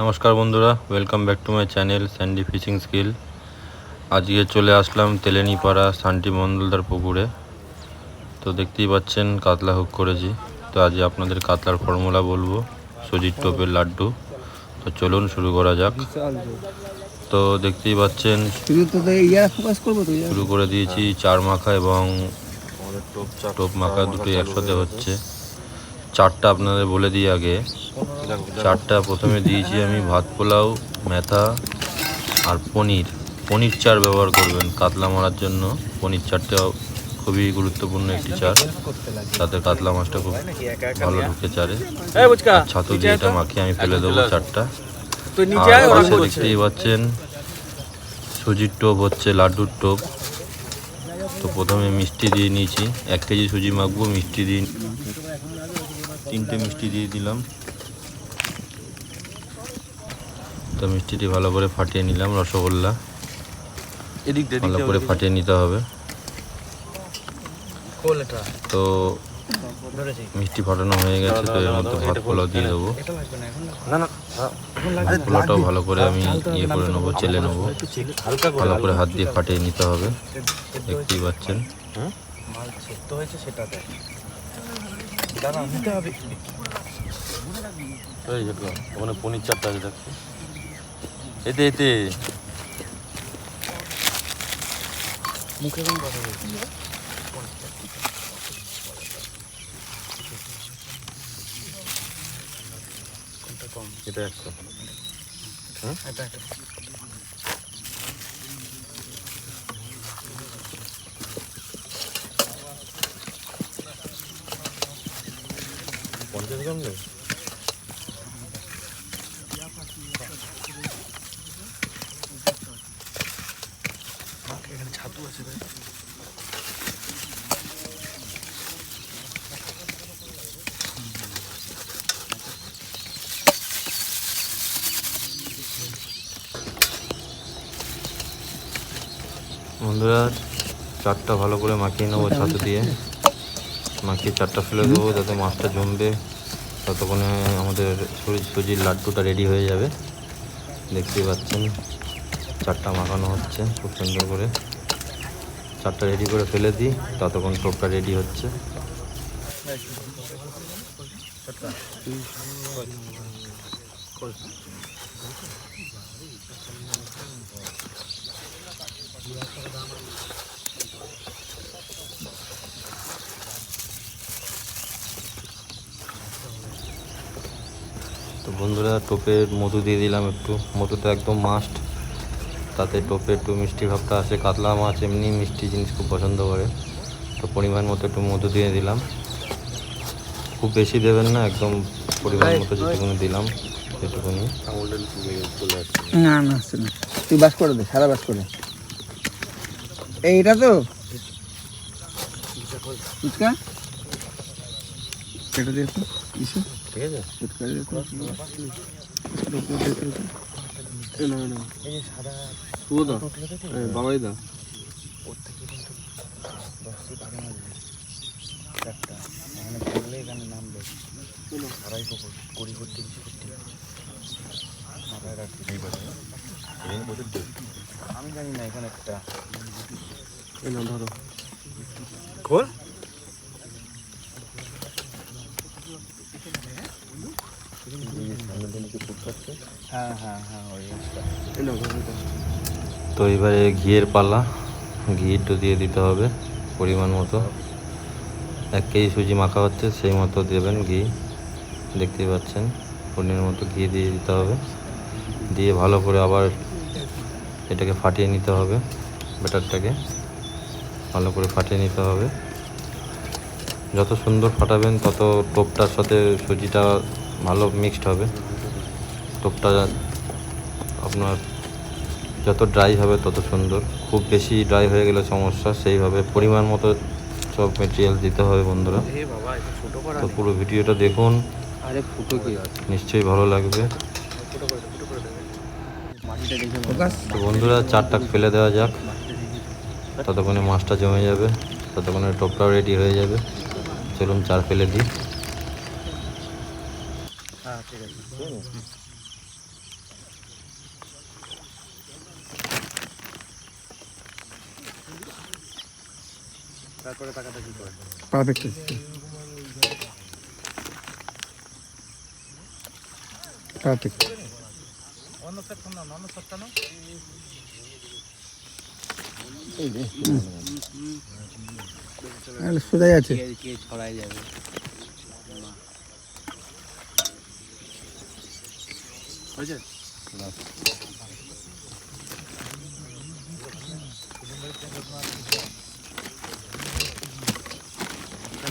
নমস্কার বন্ধুরা welcome back to my channel Sandy fishing skill আজকে চলে আসলাম তেলেনিপাড়া শান্তি মন্ডলদার পুকুরে। তো দেখতেই পাচ্ছেন, কাতলা হুক করেছি। তো আজ আপনাদের কাতলার ফর্মুলা বলব, সুজির টোপের লাড্ডু। তো চলুন শুরু করা যাক। তো দেখতেই পাচ্ছেন, শুরু করে দিয়েছি চার মাখা এবং টোপ মাখা দুটোই একসাথে হচ্ছে। চারটা আপনাদের বলে দিই আগে। চারটা প্রথমে দিয়েছি আমি ভাত পোলাও মেথা আর পনির। পনির চার ব্যবহার করবেন কাতলা মারার জন্য। পনির চারটা খুবই গুরুত্বপূর্ণ একটি চার। তাতে কাতলা মাছটা খুব ভালো ঢুকে চারে। ছাতু দিয়ে এটা মাখিয়ে আমি ফেলে দেবো চারটা। আর পাশে দেখতেই পাচ্ছেন সুজির টোপ হচ্ছে লাড্ডুর টোপ। তো প্রথমে মিষ্টি দিয়ে নিয়েছি। এক কেজি সুজি মাখবো মিষ্টি দিয়ে তিনটে মিষ্টি দিয়ে দিলাম। তো মিষ্টিটি ভালো করে ফাটিয়ে নিলাম রসগোল্লা। ভালো করে ফাটিয়ে নিতে হবে। তো মিষ্টি ফাটানো হয়ে গেছে তো এর মধ্যে ভাত পোলাও দিয়ে দেবো। না না ভাত পোলাওটাও ভালো করে আমি ইয়ে করে নেব চেলে নেব। করে ভালো করে হাত দিয়ে ফাটিয়ে নিতে হবে। দেখতেই পাচ্ছেন। ওখানে পনির চাপটা আছে দেখছি। এতে এতে মুখে কোন কথা বলছি এটা একশো হ্যাঁ? এটা একটা পঞ্চাশ গ্রাম নেই এখানে ছাতু আছে ভাই বন্ধুরা, চারটা ভালো করে মাখিয়ে নেব ছাতু দিয়ে। মাখিয়ে চারটা ফেলে দেবো, যাতে মাছটা জমবে। ততক্ষণে আমাদের সুজি সুজির লাড্ডুটা রেডি হয়ে যাবে। দেখতেই পাচ্ছেন, চারটা মাখানো হচ্ছে খুব সুন্দর করে। চারটা রেডি করে ফেলে দিই, ততক্ষণ টোপটা রেডি হচ্ছে। তো বন্ধুরা টোপের মধু দিয়ে দিলাম একটু। মধুটা একদম মাস্ট তাতে টোপে একটু মিষ্টি ভাবটা আসে। কাতলা মাছ এমনি মিষ্টি জিনিস খুব পছন্দ করে। তো পরিমাণ মতো একটু মধু দিয়ে দিলাম। খুব বেশি দেবেন না একদম পরিমাণ মতো যেটুকুনি দিলাম সেটুকুনি না না তুই বাস করে দে সারা বাস করে এইটা তো? ফুচকা? দিয়ে তো? ইসে ঠিক আছে। ফুচকা দিয়ে তো? এই যে সাদা বাবাই দা ওর থেকে কিন্তু দশটি বারো মারবে চারটা এখানে পড়লে এখানে নামবে আড়াই পুকুর কুড়ি ফুটি বিশ ফুটি মাথায় রাখি বছর এখানে প্রচুর ডিম। আমি জানি না এখানে একটা ধরো। খোল। হ্যাঁ হ্যাঁ হ্যাঁ তো এবারে ঘিয়ের পালা। ঘি একটু দিয়ে দিতে হবে পরিমাণ মতো। এক কেজি সুজি মাখা হচ্ছে সেই মতো দেবেন ঘি। দেখতেই পাচ্ছেন পরিমাণ মতো ঘি দিয়ে দিতে হবে। দিয়ে ভালো করে আবার এটাকে ফাটিয়ে নিতে হবে ব্যাটারটাকে। ভালো করে ফাটিয়ে নিতে হবে। যত সুন্দর ফাটাবেন তত টোপটার সাথে সুজিটা ভালো মিক্সড হবে। টোপটা আপনার যত ড্রাই হবে তত সুন্দর। খুব বেশি ড্রাই হয়ে গেলে সমস্যা সেইভাবে পরিমাণ মতো সব মেটেরিয়াল দিতে হবে বন্ধুরা। তো পুরো ভিডিওটা দেখুন। আরে ফুটো কি আছে? নিশ্চয়ই ভালো লাগবে। তো বন্ধুরা চারটা ফেলে দেওয়া যাক। ততক্ষণে মাছটা জমে যাবে ততক্ষণে টোপটাও রেডি হয়ে যাবে। চলুন চার ফেলে দিই। হ্যাঁ, তারপরে টাকাটা কি করে? অন্য সেট অন্য সেট সোজাই আছে। কে ছড়াই যাবে?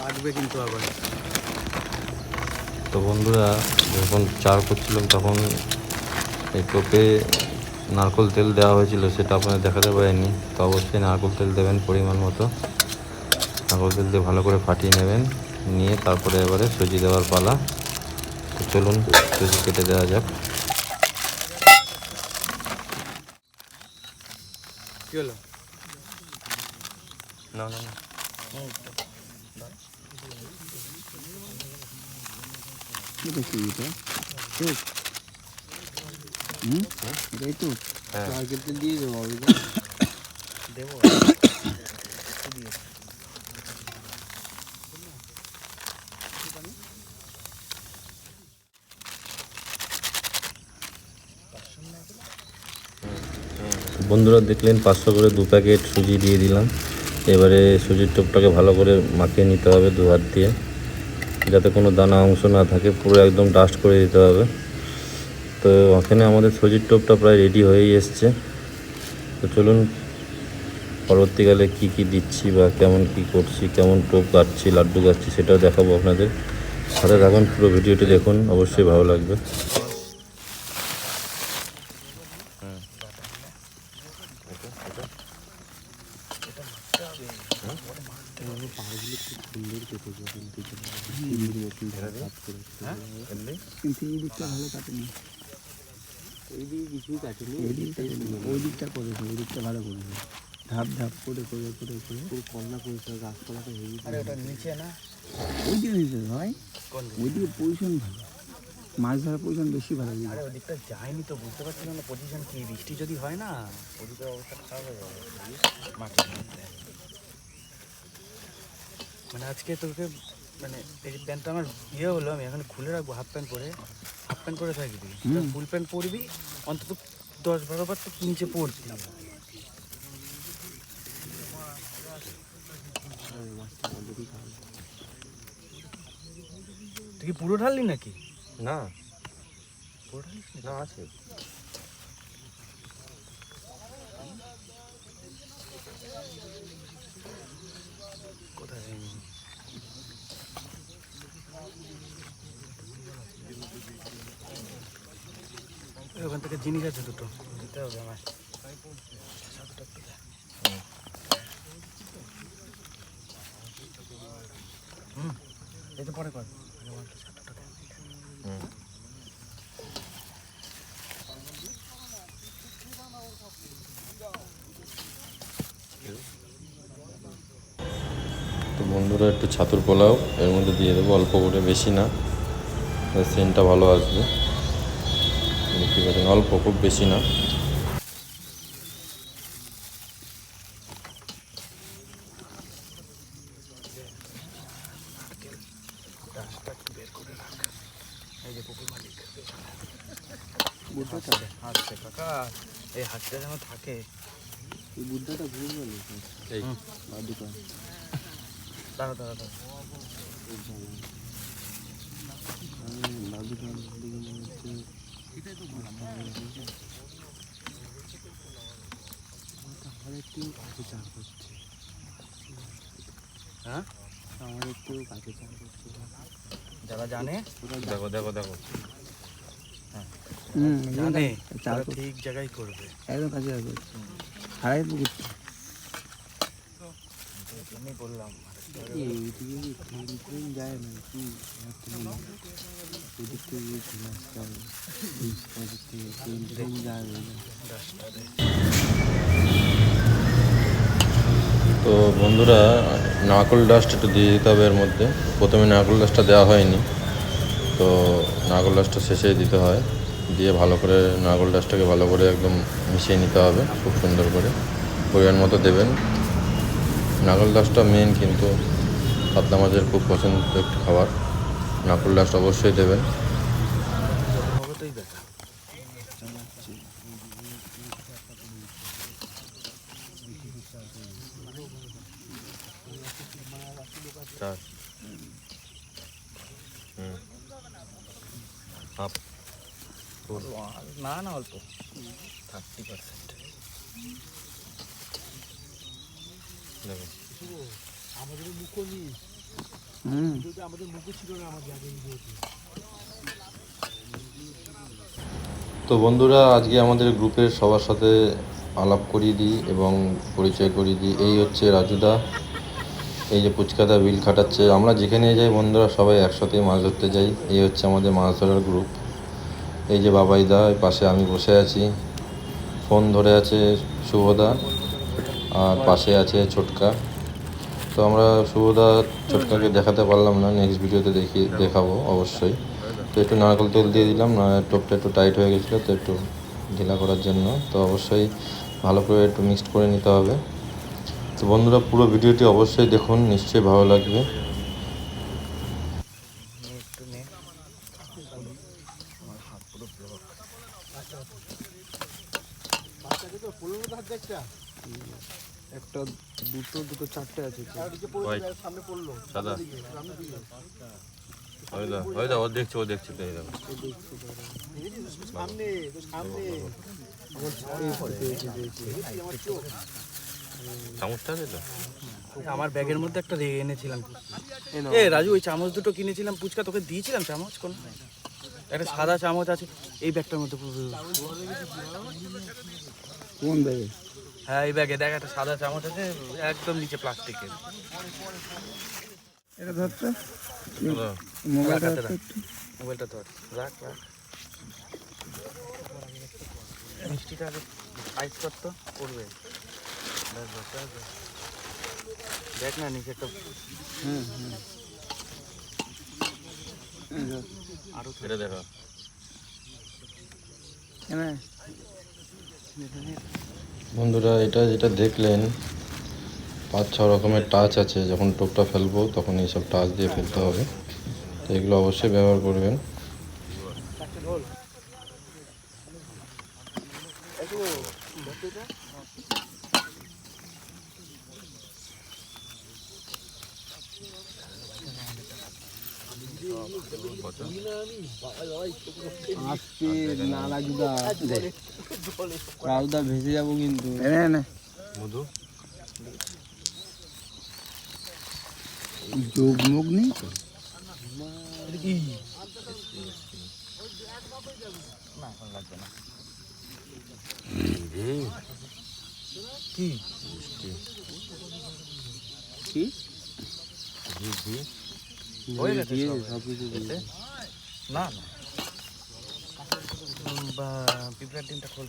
লাগবে কিন্তু আবার। তো বন্ধুরা যখন চার করছিলাম তখন এই টোপে নারকোল তেল দেওয়া হয়েছিল সেটা আপনাদের দেখাতে পারেনি। তো অবশ্যই নারকোল তেল দেবেন পরিমাণ মতো। নারকোল তেল দিয়ে ভালো করে ফাটিয়ে নেবেন। নিয়ে তারপরে এবারে সুজি দেওয়ার পালা। তো চলুন সুজি কেটে দেওয়া যাক। কি হলো? না না না। কি এটা? ঠিক হুম এটাই তো নারকেল তেল দিয়ে দেবো দেবো বন্ধুরা দেখলেন পাঁচশো করে দু প্যাকেট সুজি দিয়ে দিলাম। এবারে সুজির টোপটাকে ভালো করে মাখিয়ে নিতে হবে দু হাত দিয়ে। যাতে কোনো দানা অংশ না থাকে পুরো একদম ডাস্ট করে দিতে হবে। তো ওখানে আমাদের সুজির টোপটা প্রায় রেডি হয়েই এসছে। তো চলুন পরবর্তীকালে কি কি দিচ্ছি বা কেমন কি করছি, কেমন টোপ কাটছি লাড্ডু কাটছি সেটাও দেখাবো আপনাদের। সাথে থাকুন, পুরো ভিডিওটি দেখুন, অবশ্যই ভালো লাগবে। ভালো কাটেনি কিছুই কাটেনি এই দিকটা ওই দিকটা করেছে ওই দিকটা ভালো করেছে ধাপ ধাপ করে করে করে করে। পুরো কন্যা করেছে গাছপালাটা হেভি আরে ওটা নিচে না? ওই দিকে নিচে হয় ওই দিকে পজিশন ভালো। মাছ ধরার পজিশন বেশি ভালো দিকে আরে ওদিকটা যায়নি তো বুঝতে পারছিলাম না পজিশন কি বৃষ্টি যদি হয় না ওদিকের অবস্থা খারাপ হয়ে যাবে। মাঠের মানে আজকে তোকে মানে এই প্যান্টটা আমার ইয়ে হলো আমি এখন খুলে রাখব হাফ প্যান্ট পরে হাফ প্যান্ট পরে থাকবি হুম। ফুল প্যান্ট পরবি অন্তত দশ বারো বার তো কিনছে পড়বি তুই কি পুরো ঢাললি নাকি? না। পুরো ঢালিস না আছে কোথায় এই ওখান থেকে জিনিস আছে দুটো। দিতে হবে আমার তো বন্ধুরা, একটু ছাতুর পোলাও। এর মধ্যে দিয়ে দেবো, অল্প করে, বেশি না। সেন্টটা ভালো আসবে। পাচ্ছেন অল্প, খুব বেশি না। এই হাসতে যেন থাকে এই বুদ্ধটা ভুল বলে এই বাদিকা দাঁড়া দাঁড়া দাঁড়া বাদিকা দিকে মনে হচ্ছে কাছে হ্যাঁ কাছে হচ্ছে যারা জানে। দেখো দেখো দেখো জানে তারা ঠিক জায়গায় করবে। একদম কাছে আসবে হারাই পুকুরটা তো বন্ধুরা, নারকল ডাস্ট একটু দিয়ে দিতে হবে এর মধ্যে। প্রথমে নারকল ডাস্টটা দেওয়া হয়নি। তো নারকল ডাস্টটা শেষে দিতে হয়। দিয়ে ভালো করে নারকল ডাস্টটাকে ভালো করে একদম মিশিয়ে নিতে হবে, খুব সুন্দর করে। পরিমাণ মতো দেবেন। নাগল দাসটা মেন কিন্তু পাতলা মাছের খুব পছন্দ একটি খাবার। নাগল দাস অবশ্যই দেবেন। না না অল্প। হুম। তো বন্ধুরা আজকে আমাদের গ্রুপের সবার সাথে আলাপ করিয়ে দিই এবং পরিচয় করিয়ে দিই। এই হচ্ছে রাজুদা। এই যে পুচকাদা বিল খাটাচ্ছে। আমরা যেখানে যাই বন্ধুরা সবাই একসাথে মাছ ধরতে যাই। এই হচ্ছে আমাদের মাছ ধরার গ্রুপ। এই যে বাবাইদা পাশে আমি বসে আছি। ফোন ধরে আছে শুভদা আর পাশে আছে ছোটকা। তো আমরা শুভদা ছোটকাকে দেখাতে পারলাম না নেক্সট ভিডিওতে দেখি, দেখাবো অবশ্যই। তো একটু নারকেল তেল দিয়ে দিলাম, না, টোপটা একটু টাইট হয়ে গেছিল, তো একটু ঢিলা করার জন্য। তো অবশ্যই ভালো করে একটু মিক্সড করে নিতে হবে। তো বন্ধুরা, পুরো ভিডিওটি অবশ্যই দেখুন, নিশ্চয়ই ভালো লাগবে নে একটু নে আমার হাত পুরো ব্লক একটা দুটো দুটো চারটে আছে। সাদা। ওইদা ওইদা ও দেখছে ও দেখছে তো চামচটা আছে তো? আমার ব্যাগের মধ্যে একটা রেগে এনেছিলাম। এ রাজু ওই চামচ দুটো কিনেছিলাম। পুচকা তোকে দিয়েছিলাম চামচ কোন? একটা সাদা চামচ আছে। এই ব্যাগটার মধ্যে পুরো কোন দেবে হ্যাঁ এই ব্যাগে দেখ একটা সাদা চামচ আছে একদম নিচে প্লাস্টিকের। এটা দাদা, মোবাইলটা মোবাইলটা ধর রাখ রাখ। মিষ্টিটা আগে সাইজ কর তো করবে। দেখ না নিচে একটা হুম হুম। আরও এটা দেখো। এনে। বন্ধুরা, এটা যেটা দেখলেন পাঁচ ছ রকমের টাচ আছে। যখন টোপটা ফেলব, তখন এইসব টাচ দিয়ে ফেলতে হবে। তো এগুলো অবশ্যই ব্যবহার করবেন আজকে না রাজুদা রাজুদা ভেসে যাব কিন্তু। মধু? যোগ মুখ নেই তো? কি? কি? দিয়ে সব। সব কিছু না না। বা পিঁপড়ার ডিমটা খোল।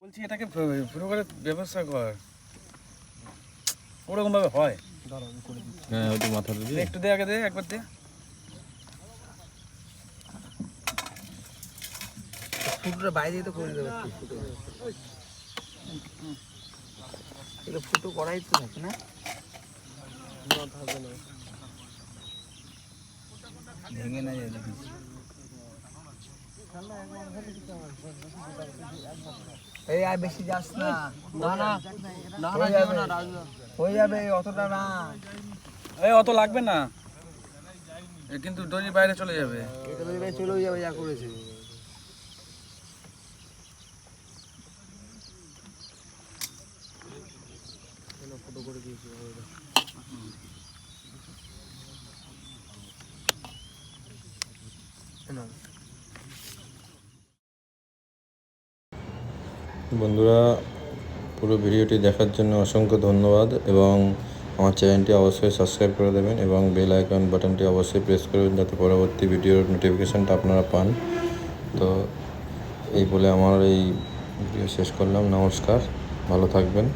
বলছি এটাকে পুরো করে ব্যবস্থা কর। ওরকম ভাবে হয় হ্যাঁ দিয়ে। একটু দে আগে দে একবার দে। ফুটোটা বাইরে তো করে দেবে ফুটো। এটা ফুটো করাই তো নাকি না? ভেঙে না। যায় দেখিস এই আর বেশি যাস না। না না না হয়ে যাবে। হয়ে যাবে অতটা না। এই অত লাগবে না। এ কিন্তু দড়ির বাইরে চলে যাবে। চলে যাবে যা করেছে। বন্ধুরা, পুরো ভিডিওটি দেখার জন্য অসংখ্য ধন্যবাদ এবং আমার চ্যানেলটি অবশ্যই সাবস্ক্রাইব করে দেবেন এবং বেল আইকন বাটনটি অবশ্যই প্রেস করবেন যাতে পরবর্তী ভিডিওর নোটিফিকেশানটা আপনারা পান। তো এই বলে আমার এই ভিডিও শেষ করলাম। নমস্কার, ভালো থাকবেন।